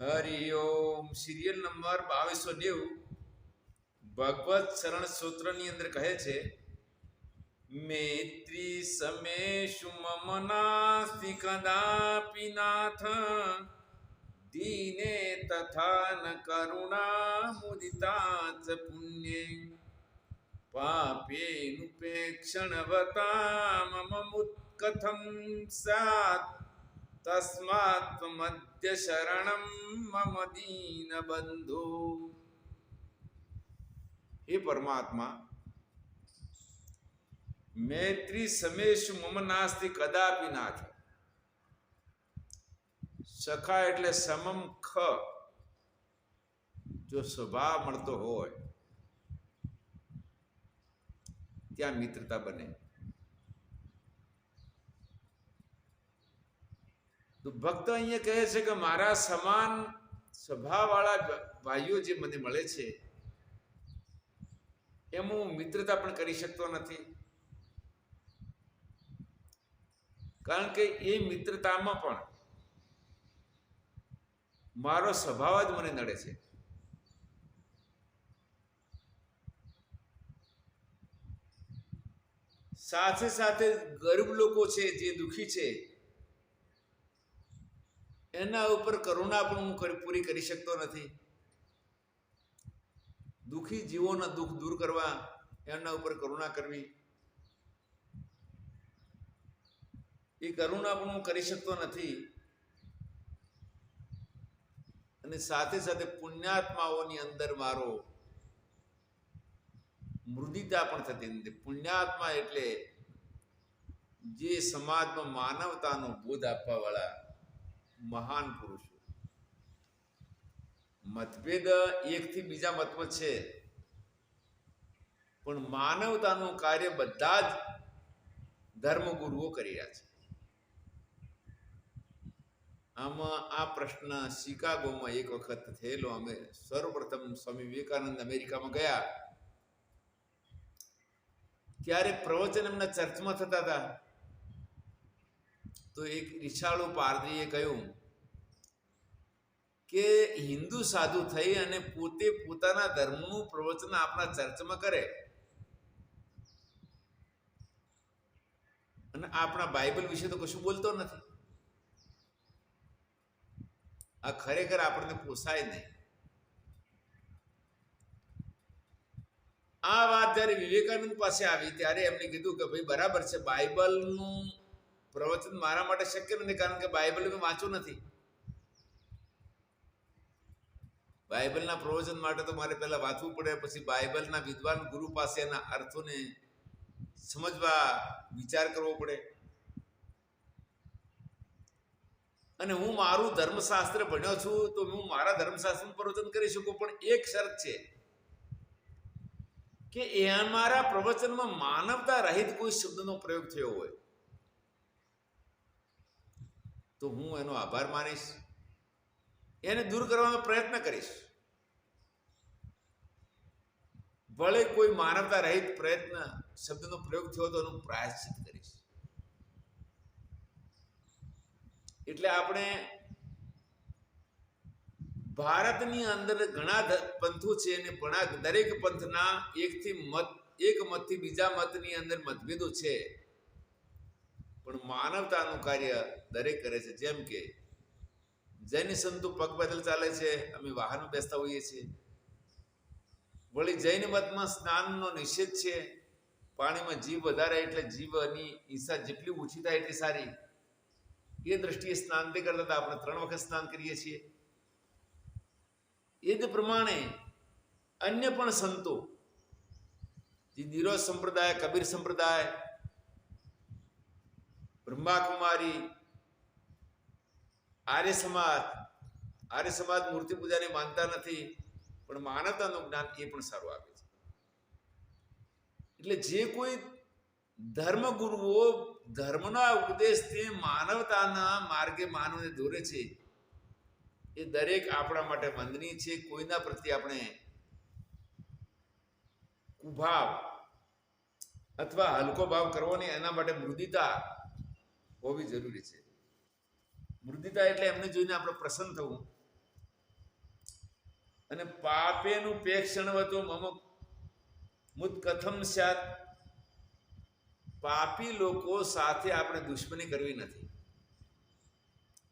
Hariom serial number બાવીસો નેવું. ભગવત શરણ સૂત્રની અંદર કહે છે, મૈત્રી સમેશુ મમ નાસ્તિ કદાપી નાથ. દીને તથા ન કરુણા મુદિતા ચ પુણ્યે. પાપેનુપેક્ષણવતા મમ મુત્કથમ સ્યાत् તસ્માत् ત્વમદ્ય શરણમ મમ દીન બંધુ હે પરમાત્મા મૈત્રી સમેશ મમ નાસ્તિ કદાપી નાથ સખા એટલે સમમ ખ જો સ્વભાવ મળતો હોય ત્યાં મિત્રતા બને તો ભક્ત અહીંયા કહે છે કે મારા સમાન સ્વભાવવાળા ભાઈઓ જે મને મળે છે, એમ હું મિત્રતા પણ કરી શકતો નથી. કારણ કે એ મિત્રતામાં પણ મારો સ્વભાવ જ મને નડે છે. સાથે સાથે ગરીબ લોકો છે જે દુઃખી છે એના ઉપર કરુણા પણ હું પૂરી કરી શકતો નથી. દુઃખી જીવોના દુઃખ દૂર કરવા એમના ઉપર કરુણા કરવી. એ કરુણા પણ હું કરી શકતો નથી. અને સાથે સાથે પુણ્યાત્માઓની અંદર મારો મૃદિતા પણ થતી નથી. પુણ્યાત્મા એટલે જે સમાજમાં માનવતાનો બોધ આપવા વાળા મહાન પુરુષો. મતભેદ એકથી બીજા મતમાં છે. પણ માનવતાનું કાર્ય બધા જ ધર્મગુરુઓ કરી રહ્યા છે. આમાં આ પ્રશ્ન શિકાગોમાં એક વખત થયેલો. અમે સર્વપ્રથમ સ્વામી વિવેકાનંદ અમેરિકામાં ગયા. ત્યારે પ્રવચન એમના ચર્ચમાં થતા હતા. તો એક રિછાળુ પારધીએ કહ્યું કે હિન્દુ સાધુ થઈ અને પોતે પોતાના ધર્મનું પ્રવચન આપણા ચર્ચમાં કરે અને આપણા બાઇબલ વિશે તો કશું બોલતો નથી. આ ખરેખર આપણને પોસાય નહીં. આ વાત જ્યારે વિવેકાનંદ પાસે આવી ત્યારે એમને કીધું કે ભાઈ બરાબર છે, બાઇબલનું પ્રવચન મારા માટે શક્ય નથી, કારણ કે બાઇબલ મેં વાંચ્યું નથી. બાઇબલના પ્રવચન માટે તો મારે પહેલાં વાંચવું પડે, પછી બાઇબલના વિદ્વાન ગુરુ પાસે એના અર્થોને સમજવા વિચાર કરવો પડે. અને હું મારું ધર્મશાસ્ત્ર ભણ્યો છું, તો હું મારા ધર્મશાસ્ત્રનું પ્રવચન કરી શકું, પણ એક શરત છે કે એ મારા પ્રવચનમાં માનવતા રહિત કોઈ શબ્દનો પ્રયોગ થયો હોય. તો હું એનો આભાર માનીશ. એને દૂર કરવાનો પ્રયત્ન કરીશ. ભલે કોઈ માનવતા રહિત પ્રયત્ન શબ્દનો પ્રયોગ થયો તો એનું પ્રાયશ્ચિત કરીશ. એટલે આપણે ભારતની અંદર ઘણા પંથો છે અને ઘણા દરેક પંથના એકથી મત, એક મતથી બીજા મતની અંદર મતભેદો છે. પણ માનવતાનું કાર્ય દરેક કરે છે. જેમ કે જૈન સંતો પગ બદલ ચાલે છે, અમે વાહનમાં બેસતા હોઈએ છીએ. વળી જૈન મતમાં સ્નાનનો નિષેધ છે. પાણીમાં જીવ વધારે એટલે જીવની ઈચ્છા જેટલી ઓછી થાય એટલી સારી. એ દ્રષ્ટિએ સ્નાન તે કરતા હતા આપણે ત્રણ વખત સ્નાન કરીએ છીએ. એ જ પ્રમાણે અન્ય પણ સંતો, જે નિરોધ સંપ્રદાય, કબીર સંપ્રદાય બ્રહ્માકુમારી, આર્ય સમાજ આર્ય સમાજ મૂર્તિ પૂજાને માનતા નથી, પણ માનવતાનું જ્ઞાન એ પણ સારું આપે છે. એટલે જે કોઈ ધર્મગુરુઓ ધર્મના ઉપદેશથી માનવતાના માર્ગે માનવને દોરે છે, એ દરેક આપણા માટે વંદનીય છે. કોઈના પ્રત્યે આપણે કુભાવ અથવા હલકો ભાવ કરવો નહીં, એના માટે મૃદિતા હોવી જરૂરી છે. મૃદિતા એટલે એમને જોઈને આપણે પ્રસન્ન થવું. અને પાપેનું પેક્ષણવતો મમ મુદ કથમ સ્યાત. પાપી લોકો સાથે આપણે દુશ્મની કરવી નથી.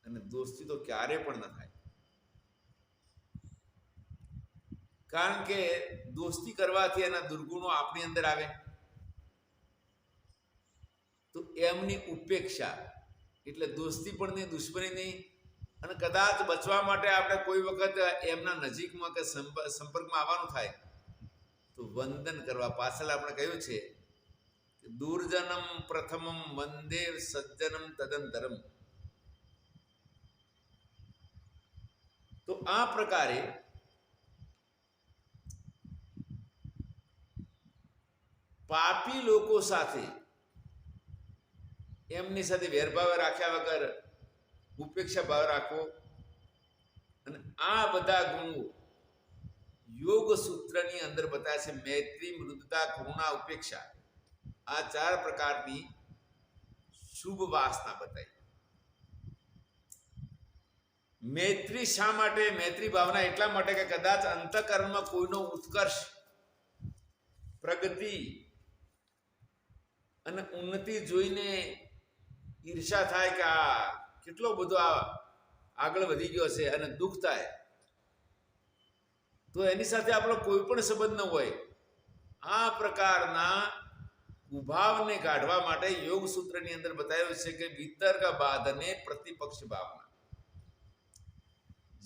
અને દોસ્તી તો ક્યારે પણ ન થાય. કારણ કે દોસ્તી કરવાથી એના દુર્ગુણો આપણી અંદર આવે. તો એમની ઉપેક્ષા, એટલે દોસ્તી પણ નહીં, દુશ્મની નહીં. અને કદાચ બચવા માટે આપણે કોઈ વખત એમના નજીકમાં કે સંપ- સંપર્કમાં આવવાનું થાય, તો વંદન કરવા. પાછળ આપણે કહ્યું છે દુર્જનમ પ્રથમમ વંદે સજ્જનમ તદંતરમ. તો આ પ્રકારે પાપી લોકો સાથે એમની સાથે વેરભાવ રાખ્યા વગર ઉપેક્ષા ભાવ રાખવો અને આ બધા ગુણો યોગ સૂત્રની અંદર બતાવે છે, મૈત્રી, મૃદુતા, કરુણા, ઉપેક્ષા. આ ચાર પ્રકારની શુભ વાસના બતાવી. મૈત્રી શા માટે? મૈત્રી ભાવના એટલા માટે કે કદાચ અંતકરણમાં કોઈનો ઉત્કર્ષ, પ્રગતિ અને ઉન્નતિ જોઈને ઈર્ષા થાય કે આ કેટલો બધો આ આગળ વધી ગયો છે અને દુઃખ થાય. તો એની સાથે આપણો કોઈ પણ સંબંધ ન હોય, આ પ્રકારના કુભાવને કાઢવા માટે યોગ સૂત્રની અંદર બતાવ્યું છે કે વિતર્ક બાધને પ્રતિપક્ષ ભાવના.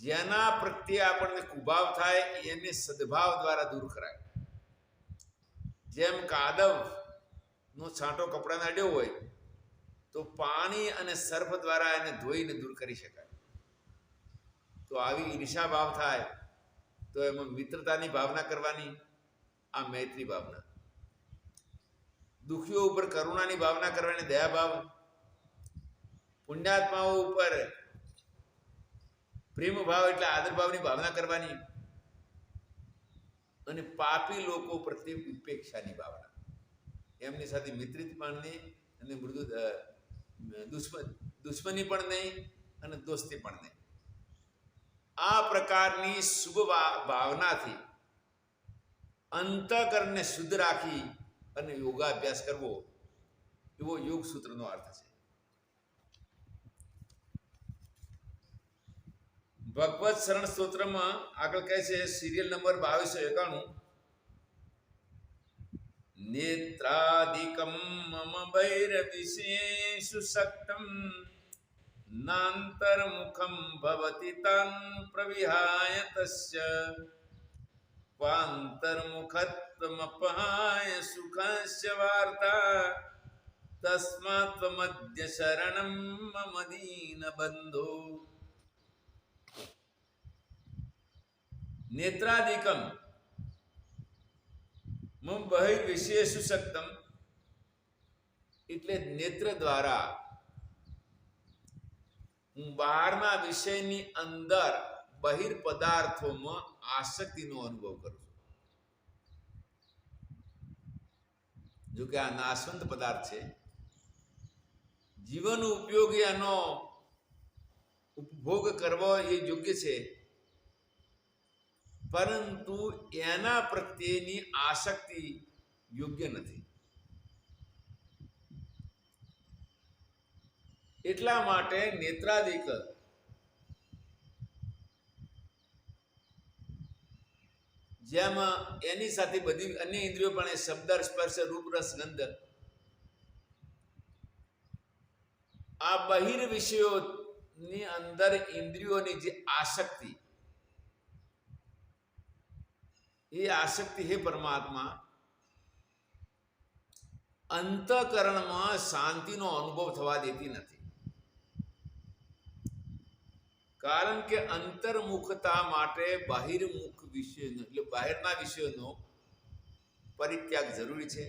જેના પ્રત્યે આપણને કુભાવ થાય, એને સદભાવ દ્વારા દૂર કરાય. જેમ કાદવ નો છાંટો કપડાને અડ્યો હોય તો પાણી અને સર્ફ દ્વારા એને ધોઈને દૂર કરી શકાય. તો આવી ઈર્ષા ભાવ થાય, તો એમાં મિત્રતાની ભાવના કરવાની, આ મૈત્રી ભાવના. દુખીઓ ઉપર કરુણાની ભાવના કરવાની દયા ભાવ, પુણ્યાત્માઓ ઉપર પ્રેમ ભાવ એટલે આદર ભાવની ભાવના કરવાની, અને પાપી લોકો પ્રત્યે ઉપેક્ષાની ભાવના. એમની સાથે મિત્રિત પણ અને મૃદુ દુશ્મન, દુશ્મની પણ નહીં અને દોસ્તી પણ નહીં. આ પ્રકારની શુભ ભાવનાથી અંતકરણને શુદ્ધ રાખી અને યોગાભ્યાસ કરવો, એવો યોગ સૂત્રનો અર્થ છે. ભગવત શરણ સ્તોત્રમાં આગળ કહે છે સિરિયલ નંબર બાવીસો એકાણું. મમ ભૈરવિશેષુ શક્તમ નાંતરમુખમ ભવતિ તાન પ્રવિહાય તસ્ય ક્વાંતર્મુખત્વમપહાય સુખસ્ય વાર્તા તસ્માत् ત્વમદ્ય શરણમ મમ દીનબંધો નેત્રાદિકમ મમ બહિર્વિશેષુ શક્તમ. એટલે નેત્ર દ્વારા હું બહારના વિષયની અંદર બહિર પદાર્થોમાં આસક્તિનો અનુભવ કરું છું. જો કે આ નાશવંત પદાર્થ છે. જીવન ઉપયોગી આનો ઉપભોગ કરવો એ યોગ્ય છે. પરંતુ એના પ્રત્યેની આસક્તિ યોગ્ય નથી. એટલા માટે નેત્રાધિક જેમ એની સાથે બધી અન્ય ઇન્દ્રિયો પણ શબ્દ સ્પર્શ, રૂપ, રસ, ગંધ આ બહિર વિષયોની અંદર ઇન્દ્રિયોની જે આસક્તિ એ આસક્તિ હે પરમાત્મા. અંતકરણમાં શાંતિનો અનુભવ થવા દેતી નથી. કારણ કે અંતર્મુખતા માટે બહિર્મુખ વિષયનો, એટલે બહારના વિષયોનો પરિત્યાગ જરૂરી છે.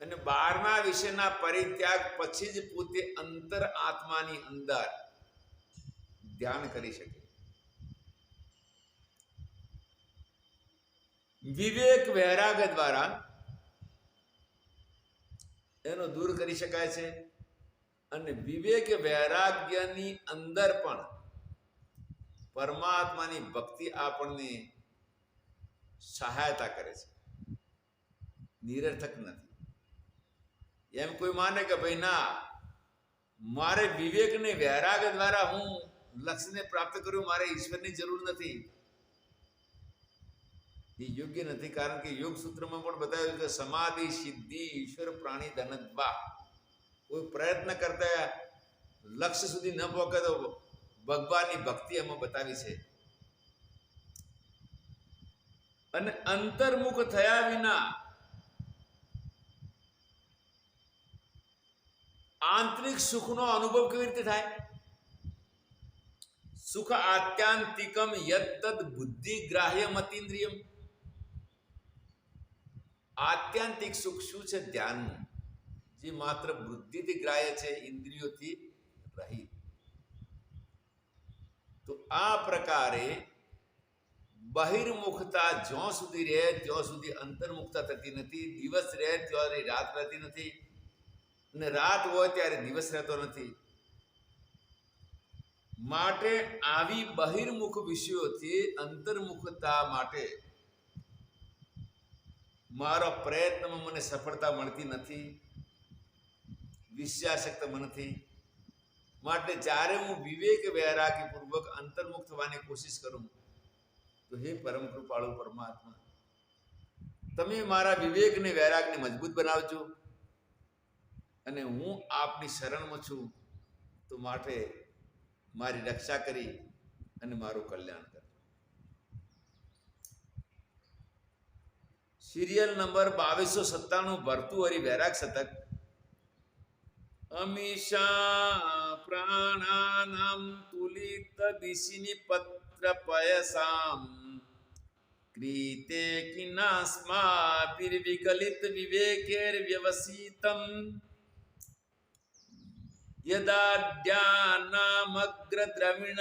અને બહારના વિષયના પરિત્યાગ પછી જ પોતે અંતર આત્માની અંદર ધ્યાન કરી શકે. વિવેક વૈરાગ દ્વારા એનો દૂર કરી શકાય છે અને વિવેક વૈરાગ્યની અંદર પણ પરમાત્માની ભક્તિ આપણને સહાયતા કરે છે. નિરર્થક નથી. એમ કોઈ માને કે ભાઈ ના, મારે વિવેકને વૈરાગ દ્વારા હું લક્ષ્યને પ્રાપ્ત કર્યું, મારે ઈશ્વરની જરૂર નથી. એ યોગ્ય નથી કારણ કે યોગ સૂત્રમાં પણ બતાવ્યું કે સમાધિ સિદ્ધિ ઈશ્વર પ્રાણી ધનદ્વા કોઈ પ્રયત્ન કરતા લક્ષ્ય સુધી ન પહોંચે તો ભગવાનની ભક્તિ એમાં બતાવી છે અને અંતર્મુખ થયા વિના આંતરિક સુખનો અનુભવ કેવી રીતે થાય? સુખ આત્યાંતિકમ યત્તદ બુદ્ધિ ગ્રાહ્ય મતિન્દ્રિયમ આત્યાંતિક સુખ શું છે ધ્યાનનું જે માત્ર બુદ્ધિથી ગ્રાહ્ય છે ઇન્દ્રિયોથી રહિત તો આ પ્રકારે બહિર્મુખતા જ્યાં સુધી રહે ત્યાં સુધી અંતર્મુખતા થતી નથી દિવસ રહે ત્યારે રાત રહેતી નથી અને રાત હોય ત્યારે દિવસ રહેતો નથી માટે આવી બહિર્મુખ વિષયોથી અંતર્મુખતા માટે મારો પ્રયત્નમાં મને સફળતા મળતી નથી. વિશ્વાસક્ત નથી માટે જ્યારે હું વિવેક વૈરાગીપૂર્વક અંતર્મુક્ત થવાની કોશિશ કરું, તો હે પરમ કૃપાળુ પરમાત્મા, તમે મારા વિવેકને વૈરાગને મજબૂત બનાવજો અને હું આપની શરણમાં છું. તો માટે મારી રક્ષા કરી અને મારું કલ્યાણ કર સિરિયલ નંબર બાવીસો સત્તાણું ભરતુહરી વૈરાગ શતક અમીષા પ્રાણાનામ તુલિત દિશિની પત્ર પયસામ ક્રીતે કિનાસ્મા વિકલિત વિવેકેર વ્યવસિતમ યદાડ્યાનામગ્ર દ્રવિણ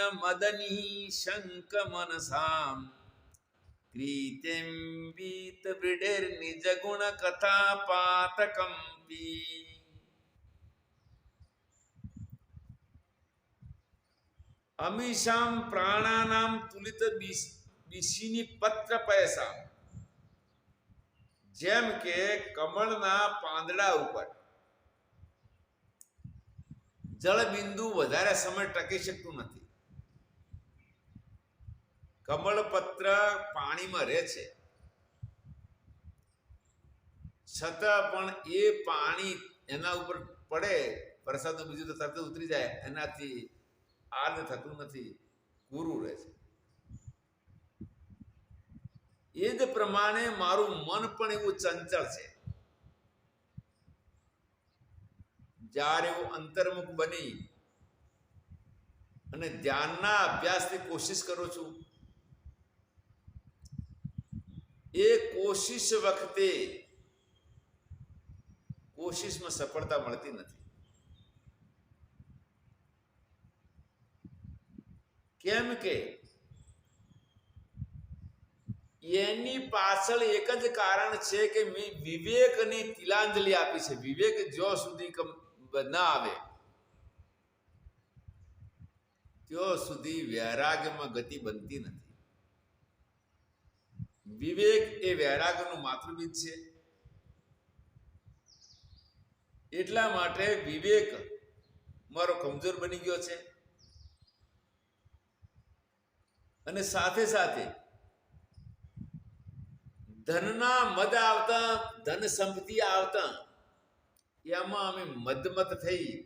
પાતકંપી અમીશામ પ્રાણાનામ તુલિત બિશીની પત્ર પૈસા જેમ કે કમળના પાંદડા ઉપર જળબિંદુ વધારે સમય ટકી શકતું નથી. કમળપત્ર પાણીમાં રહે છે. છતાં પણ એ પાણી એના ઉપર પડે, વરસાદનું બીજું તો તરત ઉતરી જાય, એનાથી આર્દ થતું નથી ગુરુ રહે છે. એ જ પ્રમાણે મારું મન પણ એવું ચંચળ છે. જ્યારે હું અંતર્મુખ બની અને ધ્યાનના અભ્યાસની કોશિશ કરું છું એ કોશિશ વખતે કોશિશમાં સફળતા મળતી નથી કેમ કે એની પાછળ એક જ કારણ છે કે મેં વિવેકની તિલાંજલિ આપી છે વિવેક જ્યાં સુધી ના આવે ત્યાં સુધી વૈરાગ્યમાં ગતિ બનતી નથી વિવેક એ વૈરાગ્યનું માતૃબીજ છે. એટલા માટે વિવેક મારો કમજોર બની ગયો છે. અને સાથે સાથે ધનના મદ આવતા, ધન સંપત્તિ આવતા, એમાં અમે મદમત થઈ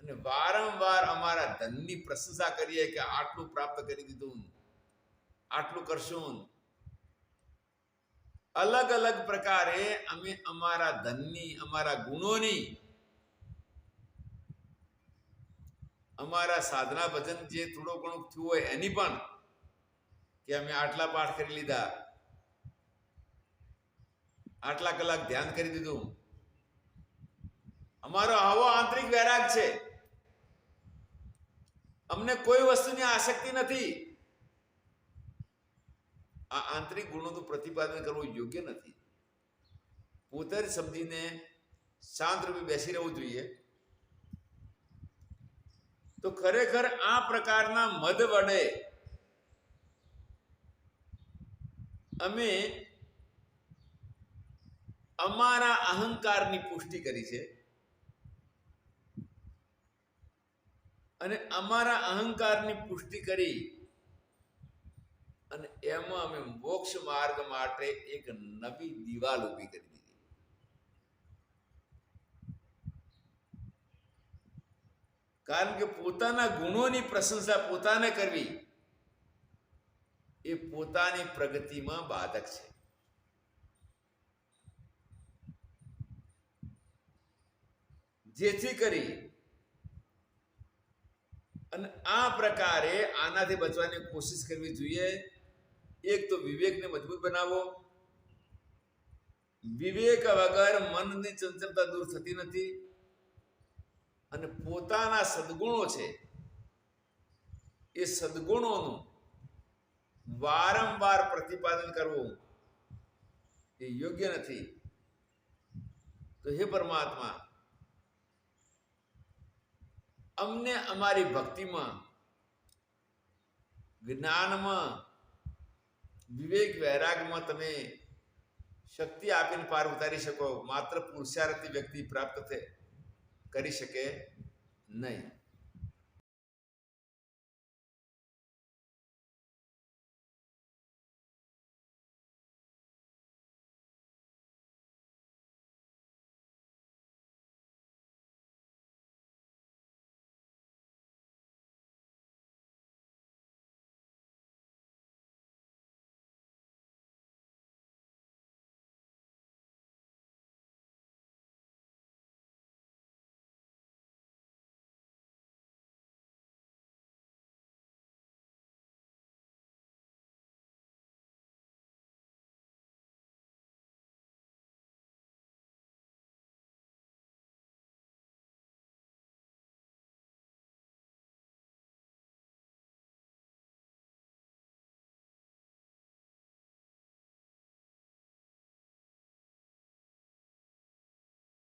અને વારંવાર અમારા ધનની પ્રશંસા કરીએ કે આટલું પ્રાપ્ત કરી દીધું, આટલું કરશું. અલગ અલગ પ્રકારે અમે અમારા ધનની, અમારા ગુણોની, અમારા સાધના ભજન જે થોડો ઘણું થયું હોય એની પણ કે અમે આટલા પાઠ કરી લીધા. આટલા કલાક ધ્યાન કરી દીધું. અમારો આવો આંતરિક વૈરાગ છે. અમને કોઈ વસ્તુની આસક્તિ નથી. આ આંતરિક ગુણોનું પ્રતિપાદન કરવું યોગ્ય નથી. પોતે જ સમજીને શાંત રૂપે બેસી રહેવું જોઈએ. તો ખરેખર આ પ્રકારના મદ વડે અમે અમારા અહંકારની પુષ્ટિ કરી છે. અને અમારા અહંકારની પુષ્ટિ કરી અને એમાં અમે મોક્ષ માર્ગ માટે એક નવી દિવાલ ઊભી કરી દીધી. કારણ કે પોતાના ગુણોની પ્રશંસા પોતાને કરવી એ પોતાની પ્રગતિમાં બાધક છે. જેથી કરી અને આ પ્રકારે આનાથી બચવાની કોશિશ કરવી જોઈએ. એક તો વિવેકને મજબૂત બનાવો. વિવેક વગર મનની ચંચળતા દૂર થતી નથી. અને પોતાના સદગુણો છે, એ સદગુણોનું વારંવાર પ્રતિપાદન કરવું એ યોગ્ય નથી. તો હે પરમાત્મા, અમને અમારી ભક્તિમાં, જ્ઞાનમાં વિવેક વૈરાગમાં તમે શક્તિ આપીને પાર ઉતારી શકો, માત્ર પુરુષાર્થી વ્યક્તિ પ્રાપ્ત થાય કરી શકે નહીં.